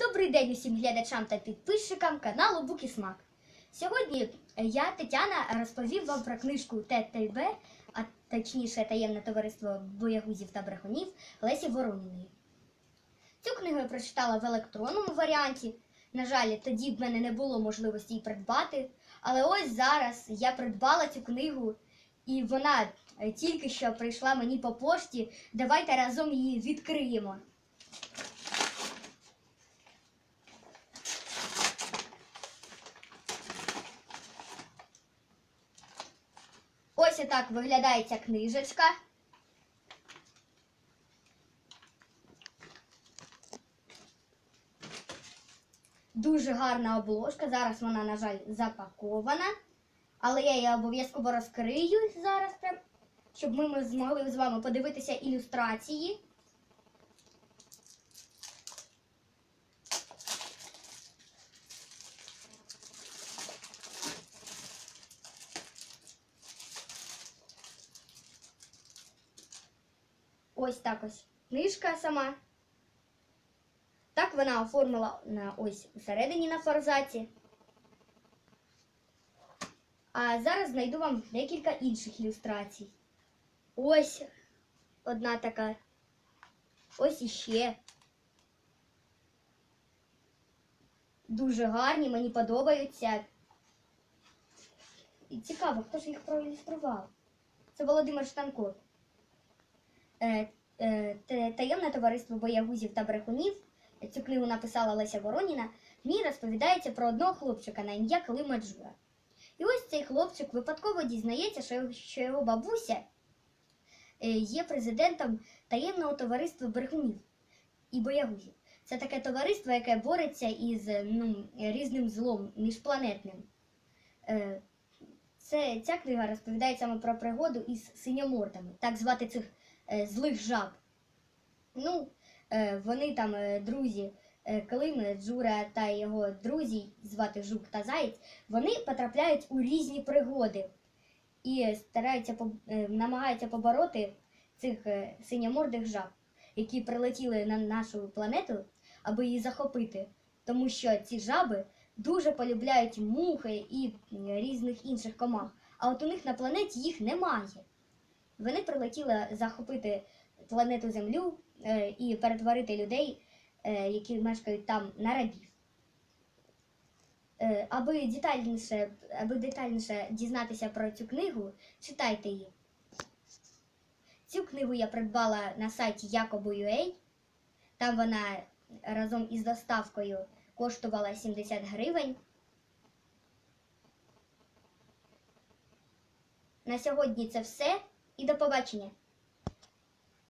Добрий день усім глядачам та підписчикам каналу Бук. Сьогодні я, Тетяна, розповів вам про книжку ТТБ, а точніше таємне товариство боягузів та брехунів Лесі Вороніної. Цю книгу я прочитала в електронному варіанті. На жаль, тоді в мене не було можливості її придбати. Але ось зараз я придбала цю книгу, і вона е, тільки що прийшла мені по пошті. Давайте разом її відкриємо. Ось так виглядає ця книжечка. Дуже гарна обложка. Зараз вона, на жаль, запакована. Але я її обов'язково розкрию зараз, щоб ми змогли з вами подивитися ілюстрації. Ось так ось книжка сама. Так вона оформила ось усередині на форзаці. А зараз знайду вам декілька інших ілюстрацій. Ось одна така. Ось іще. Дуже гарні, мені подобаються. І цікаво, хто ж їх проілюстрував? Це Володимир Штанко. Е, е, Таємне товариство боягузів та брехунів. Цю книгу написала Леся Вороніна. В ній розповідається про одного хлопчика на ім'я Клима Джура. І ось цей хлопчик випадково дізнається, що його, бабуся е, є президентом таємного товариства брехунів і боягузів. Це таке товариство, яке бореться із ну, різним злом міжпланетним. Це, ця книга розповідає саме про пригоду із синьомордами, так звати цих злих жаб. Ну, е, вони там е, друзі е, Клим, Джура та його друзі, звати Жук та Заєць, вони потрапляють у різні пригоди і стараються е, намагаються побороти цих е, синьомордих жаб, які прилетіли на нашу планету, аби її захопити. Тому що ці жаби дуже полюбляють мухи і різних інших комах. А от у них на планеті їх немає. Вони прилетіли захопити планету Землю е, і перетворити людей, е, які мешкають там, на рабів. Е, аби детальніше, аби детальніше дізнатися про цю книгу, читайте її. Цю книгу я придбала на сайті Якобу.ua. Там вона разом із доставкою коштувала 70 гривень. На сьогодні це все і до побачення!